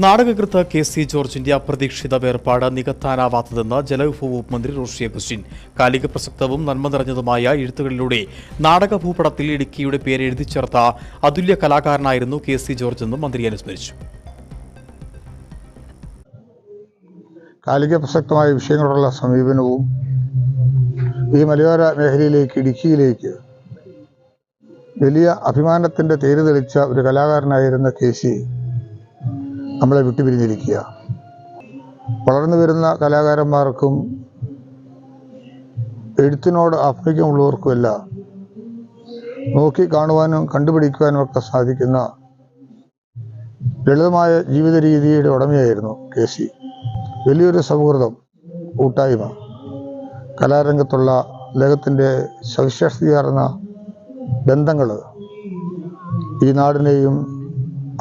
നാടകകൃത്ത് K C ജോർജിന്റെ അപ്രതീക്ഷിത വേർപാട് നികത്താനാവാത്തതെന്ന് ജലവിഭവ മന്ത്രി റോഷി അഗസ്റ്റിൻ. കാലിക പ്രസക്തവും നന്മ നിറഞ്ഞതുമായ എഴുത്തുകളിലൂടെ നാടക ഭൂപടത്തിൽ ഇടുക്കിയുടെ പേര് എഴുതി ചേർത്ത അതുല്യ കലാകാരനായിരുന്നു കെ സി ജോർജ് എന്നും മന്ത്രി അനുസ്മരിച്ചു. കാലിക പ്രസക്തമായ വിഷയങ്ങളോടുള്ള സമീപനവും ഈ മലയോര മേഖലയിലേക്ക് ഇടുക്കിയിലേക്ക് വലിയ അഭിമാനത്തിന്റെ തേര് തെളിച്ച ഒരു കലാകാരനായിരുന്ന കെ സി നമ്മളെ വിട്ടുപിരിഞ്ഞിരിക്കുക. വളർന്നു വരുന്ന കലാകാരന്മാർക്കും എഴുത്തിനോട് ആഭിമുഖ്യമുള്ളവർക്കുമെല്ലാം നോക്കി കാണുവാനും കണ്ടുപിടിക്കുവാനും ഒക്കെ സാധിക്കുന്ന ലളിതമായ ജീവിത രീതിയുടെ ഉടമയായിരുന്നു കെ സി. വലിയൊരു സൗഹൃദം കൂട്ടായ്മ. കലാരംഗത്തുള്ള അദ്ദേഹത്തിന്റെ സവിശേഷതയാർന്ന ബന്ധങ്ങൾ ഈ നാടിനെയും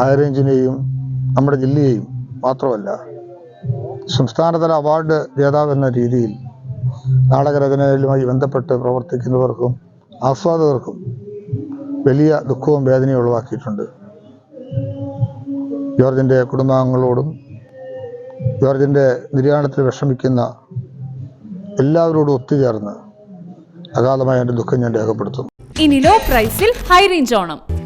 ഹൈറേഞ്ചിനെയും നമ്മുടെ ജില്ലയെയും മാത്രമല്ല സംസ്ഥാനതല അവാർഡ് ജേതാവ് എന്ന രീതിയിൽ നാടകരചനയിലുമായി ബന്ധപ്പെട്ട് പ്രവർത്തിക്കുന്നവർക്കും ആസ്വാദകർക്കും വലിയ ദുഃഖവും വേദനയും ഉളവാക്കിയിട്ടുണ്ട്. ജോർജിന്റെ കുടുംബാംഗങ്ങളോടും ജോർജിന്റെ നിര്യാണത്തിൽ വിഷമിക്കുന്ന എല്ലാവരോടും ഒത്തുചേർന്ന് അഗാധമായ എന്റെ ദുഃഖം ഞാൻ രേഖപ്പെടുത്തുന്നു. ഇനി ലോ പ്രൈസിൽ ഹൈ റേഞ്ച് ഓണം.